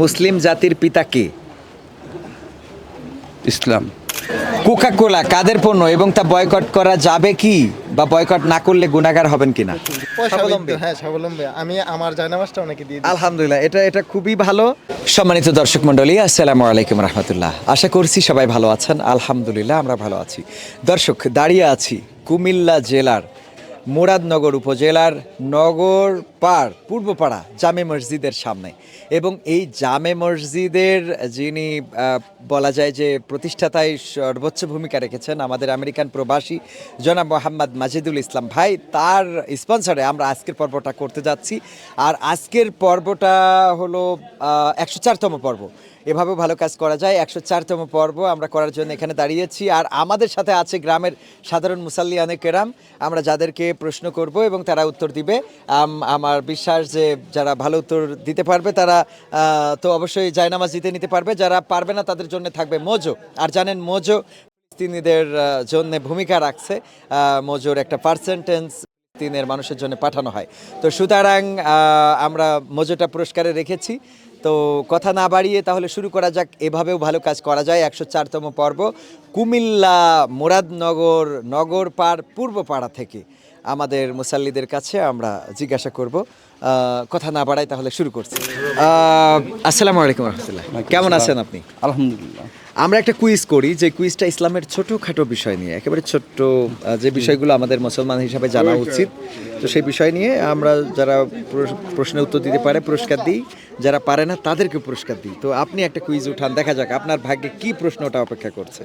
মুসলিম জাতির পিতা কে? ইসলাম। কোকা কোলা কাদের পণ্য এবং তা বয়কট করা যাবে কি বা বয়কট না করলে গুণাগার হবেন কিনা? হ্যাঁ স্বাবলম্বী। আমি আমার জায়নামাজটা অনেকে দিয়ে আলহামদুলিল্লাহ এটা এটা খুবই ভালো। সম্মানিত দর্শক মণ্ডলী আসসালামু আলাইকুম রহমতুল্লাহ। আশা করছি সবাই ভালো আছেন। আলহামদুলিল্লাহ আমরা ভালো আছি। দর্শক দাঁড়িয়ে আছি কুমিল্লা জেলার মুরাদনগর উপজেলার নগর পাড় পূর্বপাড়া জামে মসজিদের সামনে। এবং এই জামে মসজিদের যিনি বলা যায় যে প্রতিষ্ঠাতায় সর্বোচ্চ ভূমিকা রেখেছেন আমাদের আমেরিকান প্রবাসী জনাব মোহাম্মদ মাজিদুল ইসলাম ভাই, তার স্পন্সরে আমরা আজকের পর্বটা করতে যাচ্ছি। আর আজকের পর্বটা হলো একশো চারতম পর্ব। এভাবেও ভালো কাজ করা যায়। একশো চারতম পর্ব আমরা করার জন্য এখানে দাঁড়িয়েছি। আর আমাদের সাথে আছে গ্রামের সাধারণ মুসাল্লি অনেক কেরাম। আমরা যাদেরকে প্রশ্ন করব এবং তারা উত্তর দিবে। আমার বিশ্বাস যে যারা ভালো উত্তর দিতে পারবে, তারা তো অবশ্যই জায়নামাজ দিতে নিতে পারবে। যারা পারবে না, তাদের জন্য থাকবে মোজো। আর জানেন, মোজো ফিলিস্তিনিদের জন্য ভূমিকা রাখছে। মোজোর একটা পার্সেন্টেন্স ফিলিস্তিনের মানুষের জন্য পাঠানো হয়। তো সুতরাং আমরা মোজোটা পুরস্কারে রেখেছি। তো কথা না বাড়িয়ে তাহলে শুরু করা যাক। এভাবেও ভালো কাজ করা যায়। একশো চারতম পর্ব কুমিল্লা মুরাদনগর নগর পার পূর্ব পাড়া থেকে। আমাদের মুসাল্লিদের কাছে আমরা জিজ্ঞাসা করব। কথা না বাড়াই তাহলে শুরু করছি। আসসালামু আলাইকুম রহমতুল্লাহ। কেমন আছেন আপনি? আলহামদুলিল্লাহ। আমরা একটা কুইজ করি যে কুইজটা ইসলামের ছোটোখাটো বিষয় নিয়ে একেবারে ছোট্ট যে বিষয়গুলো আমাদের মুসলমান হিসাবে জানা উচিত। তো সেই বিষয় নিয়ে আমরা যারা প্রশ্নের উত্তর দিতে পারে পুরস্কার দিই। যারা পারে না তাদেরকে পুরস্কার দিই। তো আপনি একটা কুইজ উঠান দেখা যাক আপনার ভাগ্যে কি প্রশ্নটা অপেক্ষা করছে।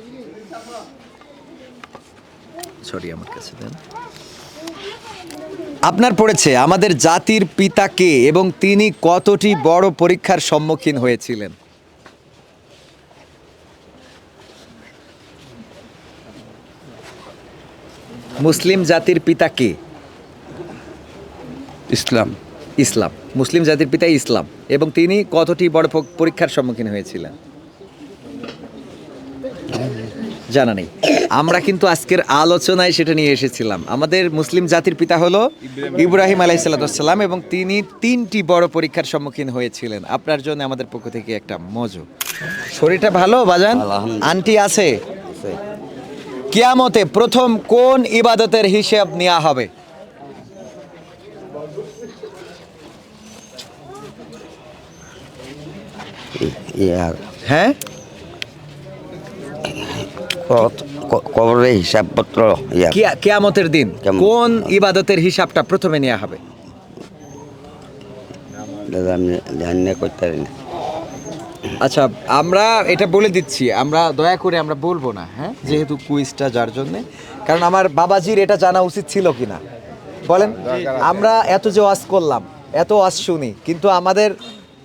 সরি আমার কাছে দেন। আপনার পড়েছে আমাদের জাতির পিতা কে এবং তিনি কতটি বড় পরীক্ষার সম্মুখীন হয়েছিলেন? মুসলিম জাতির পিতা কে? ইসলাম। ইসলাম। মুসলিম জাতির পিতা ইসলাম এবং তিনি কতটি বড় পরীক্ষার সম্মুখীন হয়েছিলেন? জানা নেই। আমরা কিন্তু আজকের আলোচনায় সেটা নিয়ে এসেছিলাম। আমাদের মুসলিম জাতির পিতা হলো ইব্রাহিম আলাইসাল্লাম এবং তিনি তিনটি বড় পরীক্ষার সম্মুখীন হয়েছিলেন। আপনার জন্য আমাদের পক্ষ থেকে একটা মজু। শরীরটা ভালো বাজান? আন্টি আছে? কিয়ামতে প্রথম কোন ইবাদতের হিসেব নেওয়া হবে? ইয়ার হ্যাঁ? কবরের হিসাবপত্র ইয়ার কিয়া- দিন? কোন ইবাদতের হিসাবটা প্রথমে নেওয়া হবে? দাদা আমি জানি না করতে পারি না আচ্ছা আমরা এটা বলে দিচ্ছি আমরা দয়া করে আমরা বলব না হ্যাঁ? যেহেতু কুইজটা যার জন্য। কারণ আমার বাবাজির এটা জানা উচিত ছিল কিনা। বলেন আমরা এত যে ওয়াজ করলাম এত ওয়াজ শুনি কিন্তু আমাদের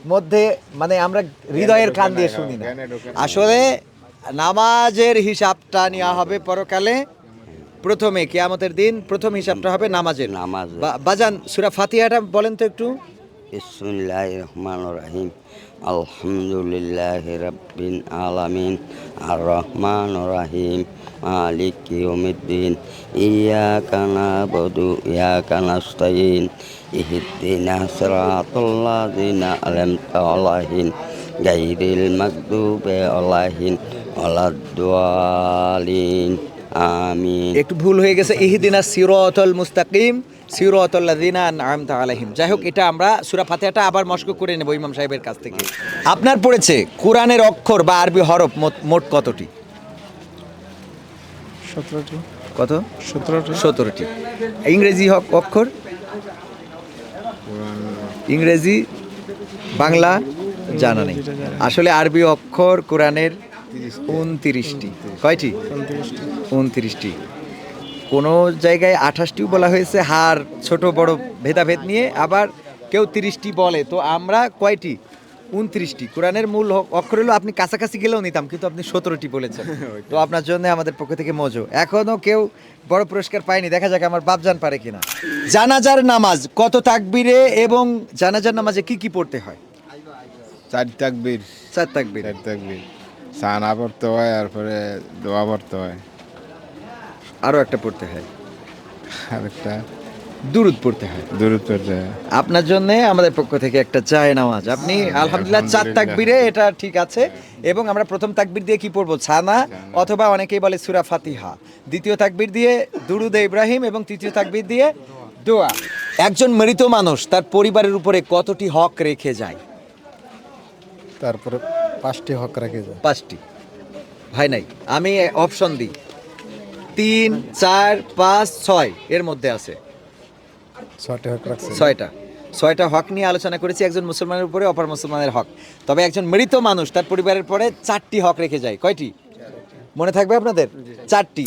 মধ্যে মানে আমরা হৃদয়ের কান দিয়ে শুনি না। আসলে নামাজের হিসাবটা নেওয়া হবে পরকালে। প্রথমে কিয়ামতের দিন প্রথম হিসাবটা হবে নামাজের। নামাজ। বাজান সুরা ফাতিহাটা বলেন তো একটু। বিসমুল্লাহ রহমান রাহিম আলহামদুলিল্লাহ রব্বিন আলামিন। আর রহমান রাহিম মালিক ইয়মিদ্দিন ইয়াকা নাবুদু ইয়াকা নাস্তাইন ইহদিনা সিরাতাল্লাযিনা আন'আমতা আলাইহিম। গায়রিল মাগদুবি আলাইহিম। ওয়ালাদ-দালিন আমিন। একটু ভুল হয়ে গেছে। ইহদিনা সিরাতাল মুস্তাকিম সিরাতাল্লাযিনা আন'আমতা আলাইহিম। যাই হোক এটা আমরা সূরা ফাতিহাটা আবার মস্ক করে নেব ইমাম সাহেবের কাছ থেকে। আপনার পড়েছে কোরআনের অক্ষর বা আরবি হরফ মোট- মোট কতটি? সতেরোটি। কত? সতেরোটি। সতেরোটি। ইংরেজি হক অক্ষর? ইংরেজি বাংলা জানা নেই। আসলে আরবি অক্ষর কোরআনের উনতিরিশটি। কয়টি? উনত্রিশটি। কোনো জায়গায় আঠাশটিও বলা হয়েছে হার ছোট বড় ভেদাভেদ নিয়ে। আবার কেউ তিরিশটি বলে তো আমরা কয়টি? উনত্রিশটি। কোরআনের মূল অক্ষর হলো আপনি কাছাকাছি গেলেও নিতাম কিন্তু আপনি সতেরোটি বলেছেন। তো আপনার জন্য আমাদের পক্ষ থেকে মজো। এখনও কেউ বড় পুরস্কার পায়নি দেখা যাক আমার বাপজান পারে কিনা। জানাজার নামাজ কত তাকবিরে এবং জানাজার নামাজে কি কি পড়তে হয়? চার তাকবির। চার তাকবীর। চার তাকবির। সানা পড়তে হয় তারপরে দোয়া পড়তে হয়। আরও একটা পড়তে হয়। আর একটা? দুরুদ পড়তে হয়। দূরত্ব আপনার জন্য আমাদের পক্ষ থেকে একটা চায় নামাজ। আপনি আলহামদুলিল্লাহ চার তাকবিরে এটা ঠিক আছে। এবং আমরা প্রথম তাকবির দিয়ে কি পড়ব? ছানা অথবা অনেকেই বলে সুরা ফাতিহা। দ্বিতীয় তাকবির দিয়ে দুরুদ ইব্রাহিম এবং তৃতীয় তাকবির দিয়ে দোয়া। একজন মৃত মানুষ তার পরিবারের উপরে কতটি হক রেখে যায়? তারপরে পাঁচটি হক রেখে যায়। পাঁচটি। ভাই নাই আমি অপশন দিই। তিন চার পাঁচ ছয় এর মধ্যে আছে। ছয়টি হক রাখছে। ছয়টা। ছয়টা হক নিয়ে আলোচনা করেছি একজন মুসলমানের উপরে অপর মুসলমানের হক। তবে একজন মৃত মানুষ তার পরিবারের পরে চারটি হক রেখে যায়। কয়টি? মনে থাকবে আপনাদের? চারটি।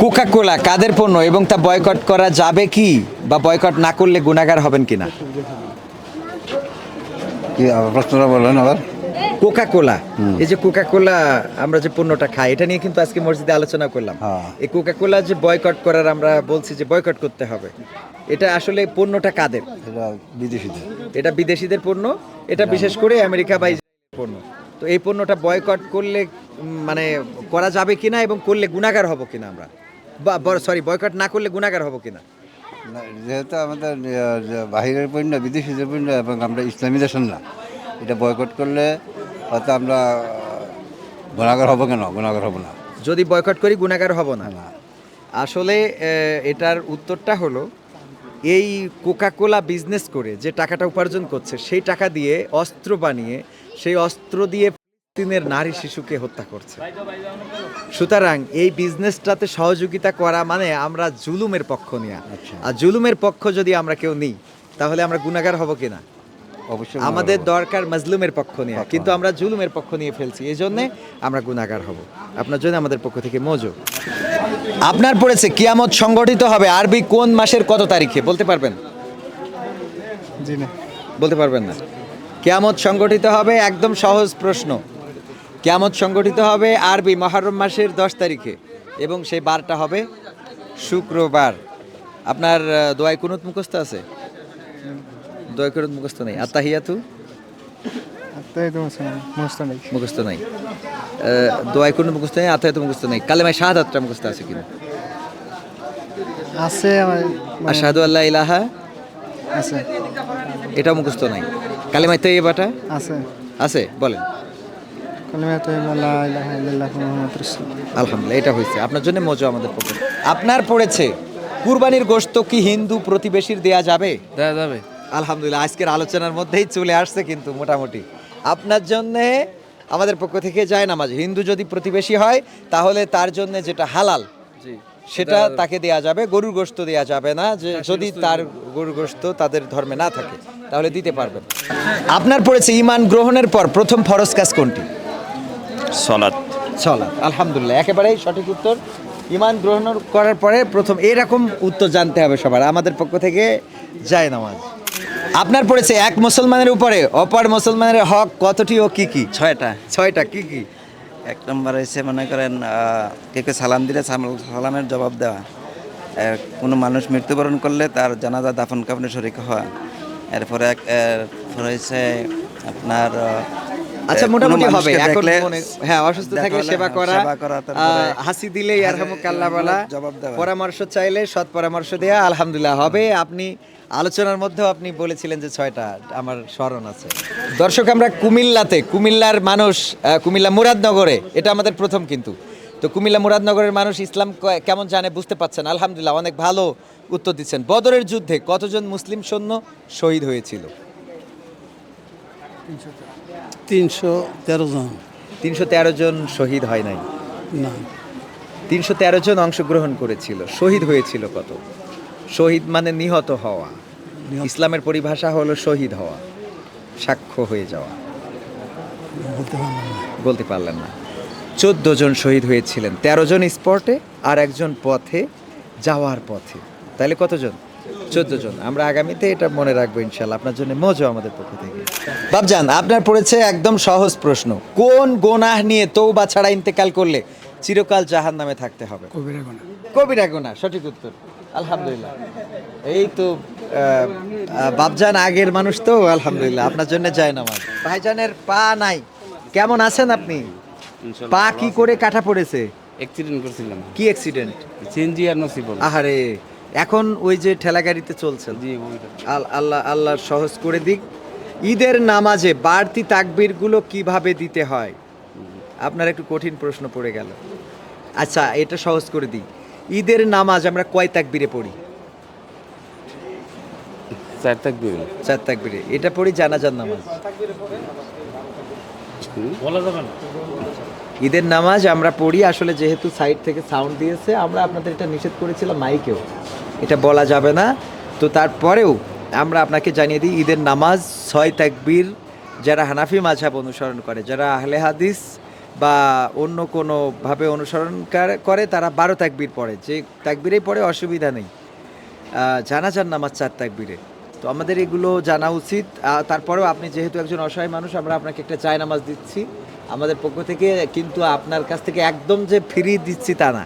কোকা কোলা কাদের পণ্য এবং তা বয়কট করা যাবে কি? বা বয়কট না করলে গুণাগার হবেন কিনা? প্রশ্নটা বললেন আবার? কোকা কোলা এই যে কোকা কোলা আমরা যে পণ্যটা খাই এটা নিয়ে কিন্তু আজকে মসজিদে আলোচনা করলাম। হ্যাঁ। এই কোকা কোলা যে বয়কট করার আমরা বলছি যে বয়কট করতে হবে। এটা আসলে পণ্যটা কাদের? বিদেশিদের। এটা বিদেশিদের পণ্য এটা বিশেষ করে আমেরিকা বা পণ্য। তো এই পণ্যটা বয়কট করলে মানে করা যাবে কিনা এবং করলে গুণাগার হব কিনা আমরা? বা সরি বয়কট না করলে গুণাগার হব কিনা? যেহেতু আমাদের বাহিরের পণ্য বিদেশিদের পণ্য এবং আমরা ইসলামী দেশের না এটা বয়কট করলে হয়তো আমরা গুণাগার হব কেন? গুণাগার হব না। যদি বয়কট করি গুণাগার হব না। না। আসলে এটার উত্তরটা হলো এই কোকাকোলা বিজনেস করে যে টাকাটা উপার্জন করছে সেই টাকা দিয়ে অস্ত্র বানিয়ে সেই অস্ত্র দিয়ে ফিলিস্তিনের নারী শিশুকে হত্যা করছে। সুতরাং এই বিজনেসটাতে সহযোগিতা করা মানে আমরা জুলুমের পক্ষ নেওয়া আর জুলুমের পক্ষ যদি আমরা কেউ নিই তাহলে আমরা গুণাগার হব কিনা? অবশ্যই আমাদের দরকার মাজলুমের পক্ষ নিয়ে কিন্তু আমরা জুলুমের পক্ষ নিয়ে ফেলছি। এই জন্যে আমরা গুণাগার হব। আপনার জন্য আমাদের পক্ষ থেকে মজো আপনার পড়েছে কিয়ামত সংগঠিত হবে আরবি কোন মাসের কত তারিখে? বলতে পারবেন? জি না। বলতে পারবেন না? কিয়ামত সংগঠিত হবে একদম সহজ প্রশ্ন। কিয়ামত সংগঠিত হবে আরবি মহরম মাসের দশ তারিখে এবং সেই বারটা হবে শুক্রবার। আপনার দোয়াই কুনুত মুখস্থ আছে? দোয়াই কুনুত মুখস্থ নেই। তো মস্ত নেই। মুখস্থ নাই। দোয়াই কোনো মুখস্থ নেই আত্মাহিয়াতু মুখস্থ নেই। কালেমায় শাহাদাতটা মুখস্থ আছে কিনা? আছে আমার আশহাদু আল্লাহ ইলাহা আছে। এটা মুখস্থ নাই। কালেমায় তৈবাটা আছে। আছে বলেন। তো আলহামদুলিল্লাহ এটা হয়েছে। আপনার জন্য মজা আমাদের পক্ষে। আপনার পড়েছে কুরবানির গোশত কি হিন্দু প্রতিবেশীর দেয়া যাবে? দেওয়া যাবে। আলহামদুলিল্লাহ আজকের আলোচনার মধ্যেই চলে আসছে কিন্তু মোটামুটি। আপনার জন্য আমাদের পক্ষ থেকে যায় নামাজ। হিন্দু যদি প্রতিবেশী হয় তাহলে তার জন্য যেটা হালাল জি সেটা তাকে দেয়া যাবে। গরুর গোশত দেয়া যাবে না যে যদি তার গরুর গোশত তাদের ধর্মে না থাকে তাহলে দিতে পারবেন। আপনার পড়েছে ইমান গ্রহণের পর প্রথম ফরজ কাজ কোনটি? সলাৎ। চলা আলহামদুলিল্লাহ। একেবারেই সঠিক উত্তর। ইমান গ্রহণ করার পরে প্রথম এরকম উত্তর জানতে হবে সবার। আমাদের পক্ষ থেকে যায় নামাজ। আপনার পড়েছে এক মুসলমানের উপরে অপর মুসলমানের হক কতটি ও কি কি? ছয়টা। ছয়টা কি কি? এক নম্বর হয়েছে মনে করেন কেউ কে কে সালাম দিলে সালামের জবাব দেওয়া। কোনো মানুষ মৃত্যুবরণ করলে তার জানাজা দাফন কাফনে শরিক হওয়া। এরপরে এক হয়েছে আপনার আচ্ছা মোটামুটি হবে। এখন হ্যাঁ অসুস্থ থাকলে সেবা হ্যাঁ, করা সেবা করা, হাসি দিলেই আর কাল্লা বলা। পরামর্শ চাইলে সৎ পরামর্শ দেয়া আলহামদুলিল্লাহ হবে। আপনি আলোচনার মধ্যেও আপনি বলেছিলেন যে ছয়টা আমার স্মরণ আছে। দর্শক আমরা কুমিল্লাতে কুমিল্লার মানুষ কুমিল্লা মুরাদনগরে এটা আমাদের প্রথম কিন্তু। তো কুমিল্লা মুরাদনগরের মানুষ ইসলাম কেমন জানে বুঝতে পারছেন আলহামদুলিল্লাহ অনেক ভালো উত্তর দিচ্ছেন। বদরের যুদ্ধে কতজন মুসলিম সৈন্য শহীদ হয়েছিল? তিনশো তেরো জন। তিনশো তেরো জন শহীদ হয় নাই? না। তিনশো তেরো জন অংশগ্রহণ করেছিল। শহীদ হয়েছিল কত? শহীদ মানে নিহত হওয়া। ইসলামের পরিভাষা হলো শহীদ হওয়া সাক্ষ্য হয়ে যাওয়া। বলতে বলতে পারলেন না। চোদ্দ জন শহীদ হয়েছিলেন। তেরো জন স্পটে আর একজন পথে যাওয়ার পথে। তাহলে কতজন? চোদ্দ জন। আমরা আগামীতে এটা মনে রাখব ইনশাল্লাহ আপনার জন্য মজা আমাদের পক্ষ থেকে। বাবজান আপনার পড়েছে একদম সহজ প্রশ্ন। কোন গোনাহ নিয়ে তৌবা ছাড়া ইন্তেকাল করলে চিরকাল জাহান নামে থাকতে হবে? কবিরা গোনা কবিরা গোনা সঠিক উত্তর। আলহামদুলিল্লাহ। এই তো বাবজান আগের মানুষ তো আলহামদুলিল্লাহ। আপনার জন্য যায় না আমার ভাইজানের পা নাই। কেমন আছেন আপনি? পা কি করে কাটা পড়েছে? অ্যাক্সিডেন্ট করছিলাম। কি অ্যাক্সিডেন্ট সিএনজি আর নসিবল আহারে এখন ওই যে ঠেলা গাড়িতে চলছেন। জি আল্লাহ আল্লাহ সহজ করে দিক। ঈদের নামাজে বাড়তি তাকবীরগুলো কীভাবে দিতে হয়? আপনার একটু কঠিন প্রশ্ন পড়ে গেল। আচ্ছা এটা সহজ করে দিই। ঈদের নামাজ আমরা কয় তাকবিরে পড়ি? চার তাকবিরে। চার তাকবিরে। এটা পড়ি জানাজার নামাজ। ঈদের নামাজ আমরা পড়ি আসলে যেহেতু সাইড থেকে সাউন্ড দিয়েছে আমরা আপনাদের এটা নিষেধ করেছিলাম মাইকেও। এটা বলা যাবে না। তো তারপরেও আমরা আপনাকে জানিয়ে দিই, ঈদের নামাজ ছয় তাকবীর যারা হানাফি মাঝহাব অনুসরণ করে, যারা আহলে হাদিস বা অন্য কোনোভাবে অনুসরণ করে তারা বারো তাকবীর পড়ে। যে তাকবীরেই পড়ে, অসুবিধা নেই। জানাজার নামাজ চার তাকবীরে। তো আমাদের এগুলো জানা উচিত। তারপরেও আপনি যেহেতু একজন অসহায় মানুষ, আমরা আপনাকে একটা চায় নামাজ দিচ্ছি। আমাদের পক্ষ থেকে কিন্তু আপনার কাছ থেকে একদম যে ফ্রি দিচ্ছি তা না।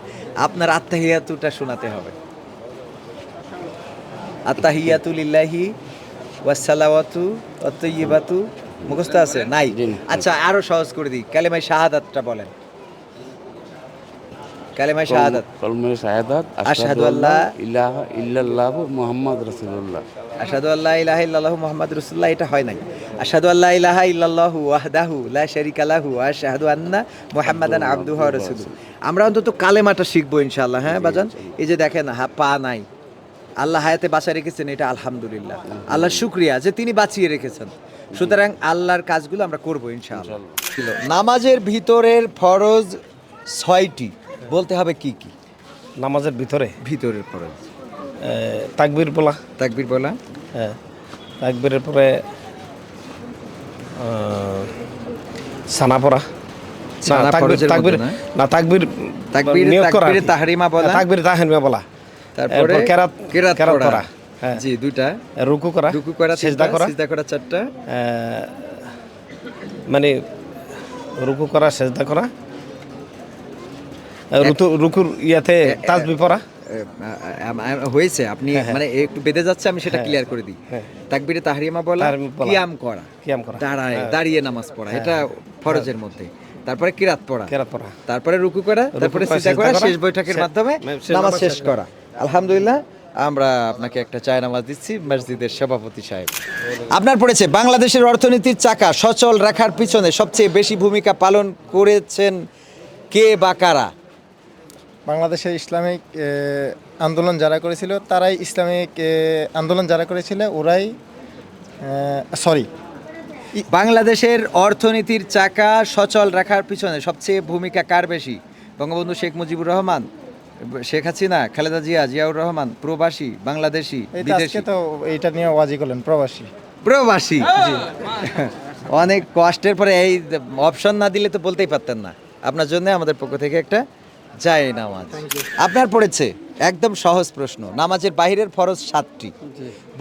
আপনার আত্মাহিয়াতুটা শোনাতে হবে। আত্তাহিয়াতু লিল্লাহি ওয়াসালাওয়াতু অতইবাতু মুখস্থ আছে? নাই। আচ্ছা আরও সহজ করে দিই। কালেমাই শাহাদাতটা বলেন। কালেমাই শাহাদাত। কলমে শাহাদাত আশহাদু আল্লাহ ইলাহা ইল্লাল্লাহ মুহাম্মদ রাসূলুল্লাহ। আশহাদু আল্লাহ ইলাহা ইল্লাল্লাহু মুহাম্মাদুর রাসূলুল্লাহ এটা হয় নাই। আশহাদু আল্লাহ ইলাহা ইল্লাল্লাহ ওয়াহদাহু লা শারীকা লাহু ওয়া আশহাদু আন্না মুহাম্মাদান আবদুহু ওয়া রাসূলুহু। আমরা অন্তত কালেমাটা শিখব ইনশাআল্লাহ হ্যাঁ বাজান? এই যে দেখেন হা পা নাই। আল্লাহ হায়াতে বাঁচিয়ে রেখেছেন এটা আলহামদুলিল্লাহ। আল্লাহ শুক্রিয়া যে তিনি বাঁচিয়ে রেখেছেন। সুতরাং আল্লাহর কাজগুলো আমরা করব ইনশাআল্লাহ। ছিল নামাজের ভিতরের ফরজ ছয়টি বলতে হবে কি কি? নামাজের ভিতরে? ভিতরের ফরজ। তাকবীর বলা। তাকবীর বলা। হ্যাঁ তাকবীরের পরে সানা পড়া। ফরজের তাকবীর না? না তাকবীর তাকবীর-। তাহরিমা বলা। তাকবীরে তাহরিমা বলা। তারপরে কেরাত কেরাত পড়া হ্যাঁ। জি দুইটা। রুকু করা রুকু করা সেজদা করা। সিজদা করা চারটা। মানে রুকু করা সেজদা করা। রুতু- রুকুর ইয়াতে তাজবি পড়া। হয়েছে আপনি হ্যাঁ, হ্যাঁ। মানে একটু বেঁধে যাচ্ছে আমি সেটা ক্লিয়ার করে দিই। তাকবীরে তাহরিমা বলা কিয়াম করা। কিয়াম করা। দাঁড়ায়। দাঁড়িয়ে নামাজ পড়া এটা ফরজের মধ্যে। তারপরে কিরাত পড়া। কেরাত পড়া। তারপরে রুকু করা তারপরে করা, সিজদা করা শেষ বৈঠকের মাধ্যমে নামাজ শেষ করা। আলহামদুলিল্লাহ আমরা আপনাকে একটা চায় নামাজ দিচ্ছি মসজিদের সভাপতি সাহেব। আপনার পড়েছে বাংলাদেশের অর্থনীতির চাকা সচল রাখার পিছনে সবচেয়ে বেশি ভূমিকা পালন করেছেন কে বা কারা? বাংলাদেশের ইসলামিক আন্দোলন যারা করেছিল তারাই ইসলামিক আন্দোলন যারা করেছিল ওরাই সরি। বাংলাদেশের অর্থনীতির চাকা সচল রাখার পিছনে সবচেয়ে ভূমিকা কার বেশি? বঙ্গবন্ধু শেখ মুজিবুর রহমান শেখ হাসিনা খালেদা জিয়া জিয়াউর রহমান প্রবাসী বাংলাদেশি বিদেশি। তো এইটা নিয়ে ওয়াজি করলেন প্রবাসী। প্রবাসী অনেক কষ্টের পরে এই অপশন না দিলে তো বলতেই পারতেন না। আপনার জন্য আমাদের পক্ষ থেকে একটা যায় নামাজ। আপনার পড়েছে? একদম সহজ প্রশ্ন নামাজের বাহিরের ফরজ সাতটি।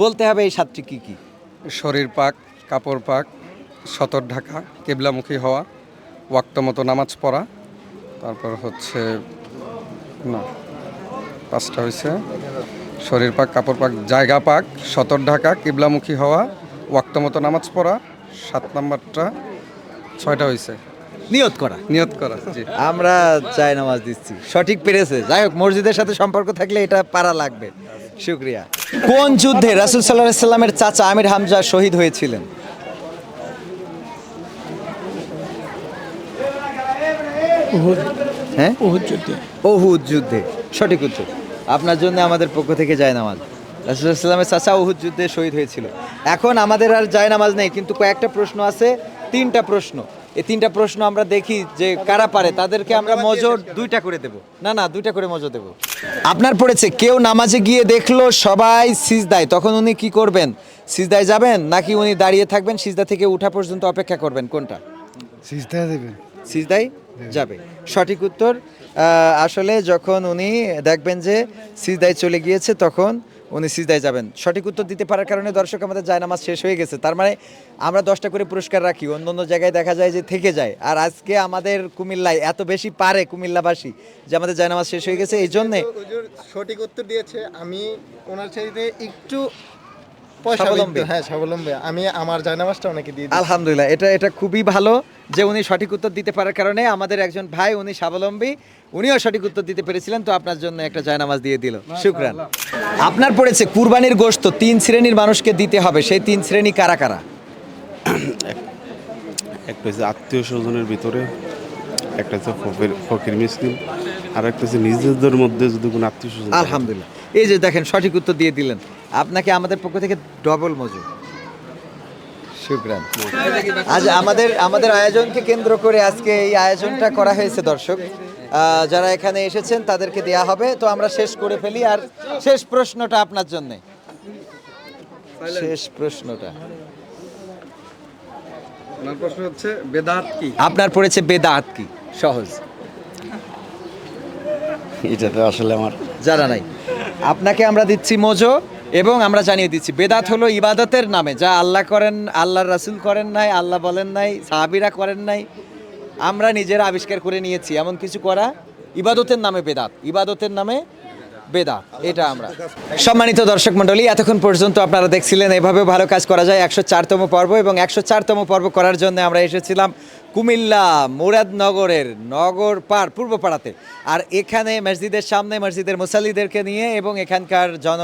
বলতে হবে এই সাতটি কি কি? শরীর পাক কাপড় পাক সতর ঢাকা কেবলামুখী হওয়া ওয়াক্ত মতো নামাজ পড়া তারপর হচ্ছে না। পাঁচটা হয়েছে শরীর পাক কাপড় পাক জায়গা পাক সতর ঢাকা কিবলামুখী হওয়া ওয়াক্ত মতো নামাজ পড়া সাত নাম্বারটা ছয়টা হয়েছে নিয়ত করা। নিয়ত করা জি। আমরা চাই নামাজ দিচ্ছি। সঠিক পেরেছে। যাই হোক মসজিদের সাথে সম্পর্ক থাকলে এটা পারা লাগবে। শুক্রিয়া। কোন যুদ্ধে রাসুল সাল্লাহ সাল্লামের চাচা আমির হামজা শহীদ হয়েছিলেন? হ্যাঁ? বহুত যুদ্ধে। ওহুদ যুদ্ধে। সঠিক উত্তর। আপনার জন্য আমাদের পক্ষ থেকে যায় নামাজ। রাসুলামের চাচা ওহুদ যুদ্ধে শহীদ হয়েছিল। এখন আমাদের আর যায় নামাজ নেই কিন্তু কয়েকটা প্রশ্ন আছে তিনটা প্রশ্ন। এই তিনটা প্রশ্ন আমরা দেখি যে কারা পারে তাদেরকে আমরা মজর দুইটা করে দেব। না না দুইটা করে মজর দেব। আপনার পড়েছে কেউ নামাজে গিয়ে দেখল সবাই সিজদায় তখন উনি কি করবেন? সিজদায় যাবেন নাকি উনি দাঁড়িয়ে থাকবেন সিজদা থেকে উঠা পর্যন্ত অপেক্ষা করবেন? কোনটা? সিস্তা দেবেন। সিজদাই যাবে। সঠিক উত্তর আসলে যখন উনি দেখবেন যে সিজদায় চলে গিয়েছে তখন উনি সিজদায় যাবেন। সঠিক উত্তর দিতে পারার কারণে দর্শক আমাদের জায়নামাজ শেষ হয়ে গেছে। তার মানে আমরা দশটা করে পুরস্কার রাখি। অন্য অন্য জায়গায় দেখা যায় যে থেকে যায়। আর আজকে আমাদের কুমিল্লায় এত বেশি পারে কুমিল্লাবাসী যে আমাদের জায়নামাজ শেষ হয়ে গেছে। এই জন্যে সঠিক উত্তর দিয়েছে। আমি ওনার চাইতে একটু স্বাবলম্বী। হ্যাঁ স্বাবলম্বী। আমি আমার জায়নামাজটা ওনাকে দিয়ে দিই। আলহামদুলিল্লাহ এটা এটা খুবই ভালো যে উনি সঠিক উত্তর দিতে পারার কারণে আমাদের একজন ভাই উনি স্বাবলম্বী উনিও সঠিক উত্তর দিতে পেরেছিলেন তো আপনার জন্য একটা জয়নামাজ দিয়ে দিল। শুক্রান। আপনার পড়েছে কুরবানির গোশত তিন শ্রেণির মানুষকে দিতে হবে সেই তিন শ্রেণি কারা কারা? একটা হচ্ছে আত্মীয় স্বজনের ভিতরে একটা হচ্ছে ফকির ফকির মিসকিন আর একটা হচ্ছে নিজেদের মধ্যে যদি কোনো আত্মীয় স্বজন আলহামদুলিল্লাহ। এই যে দেখেন সঠিক উত্তর দিয়ে দিলেন। আপনাকে আমাদের পক্ষ থেকে ডবল মজুর। শুক্রান। আজ আমাদের আমাদের আয়োজনকে কেন্দ্র করে আজকে এই আয়োজনটা করা হয়েছে দর্শক। যারা এখানে এসেছেন তাদেরকে দেয়া হবে। তো আমরা শেষ করে ফেলি আর শেষ প্রশ্নটা আপনার জন্য। শেষ প্রশ্নটা। ওনার প্রশ্ন হচ্ছে বেদাত কি? আপনার পড়েছে বেদাত কি? সহজ। এটা তো আসলে আমার জানা নাই। আপনাকে আমরা দিচ্ছি মোজো এবং আমরা জানিয়ে দিচ্ছি, বেদাত হলো ইবাদতের নামে। যা আল্লাহ করেন, আল্লাহর রাসূল করেন নাই, আল্লাহ বলেন নাই, সাহাবিরা করেন নাই, আমরা নিজেরা আবিষ্কার করে নিয়েছি। এমন কিছু করা, ইবাদতের নামে বেদাত, ইবাদতের নামে বেদাত, এটা আমরা। সম্মানিত দর্শক মণ্ডলী, এতক্ষণ পর্যন্ত আপনারা দেখছিলেন এভাবে ভালো কাজ করা যায়। একশো চারতম পর্ব এবং একশো চারতম পর্ব করার জন্য আমরা এসেছিলাম। কুমিল্লা মুরাদনগরের নগর পাড় পূর্ব পাড়াতে। আর এখানে মসজিদের সামনে মসজিদের মুসাল্লিদেরকে নিয়ে এবং এখানকার জন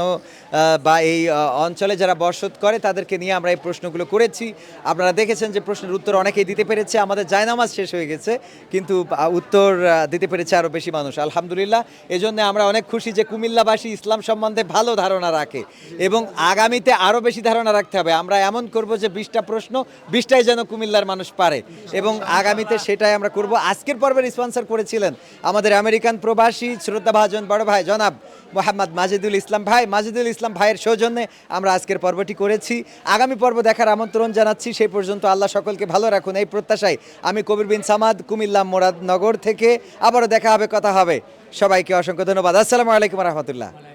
বা এই অঞ্চলে যারা বসত করে তাদেরকে নিয়ে আমরা এই প্রশ্নগুলো করেছি। আপনারা দেখেছেন যে প্রশ্নের উত্তর অনেকেই দিতে পেরেছে। আমাদের জায়নামাজ শেষ হয়ে গেছে, কিন্তু উত্তর দিতে পেরেছে আরও বেশি মানুষ। আলহামদুলিল্লাহ, এজন্য আমরা অনেক খুশি যে কুমিল্লাবাসী ইসলাম সম্বন্ধে ভালো ধারণা রাখে এবং আগামীতে আরও বেশি ধারণা রাখতে হবে। আমরা এমন করব যে বিশটা প্রশ্ন, বিশটাই যেন কুমিল্লার মানুষ পারে। এবং আগামীতে সেটাই আমরা করব। আজকের পর্বের স্পন্সর করেছিলেন আমাদের আমেরিকান প্রবাসী শ্রদ্ধাভাজন বড় ভাই জনাব মোহাম্মদ মাজিদুল ইসলাম ভাই। মাজিদুল ইসলাম ভাইয়ের সৌজন্যে আমরা আজকের পর্বটি করেছি। আগামী পর্ব দেখার আমন্ত্রণ জানাচ্ছি। সেই পর্যন্ত আল্লাহ সকলকে ভালো রাখুন। এই প্রত্যাশায় আমি কবির বিন সামাদ, কুমিল্লা মোরাদনগর থেকে আবারও দেখা হবে, কথা হবে। সবাইকে অসংখ্য ধন্যবাদ। আসসালামু আলাইকুম রহমতুল্লাহ।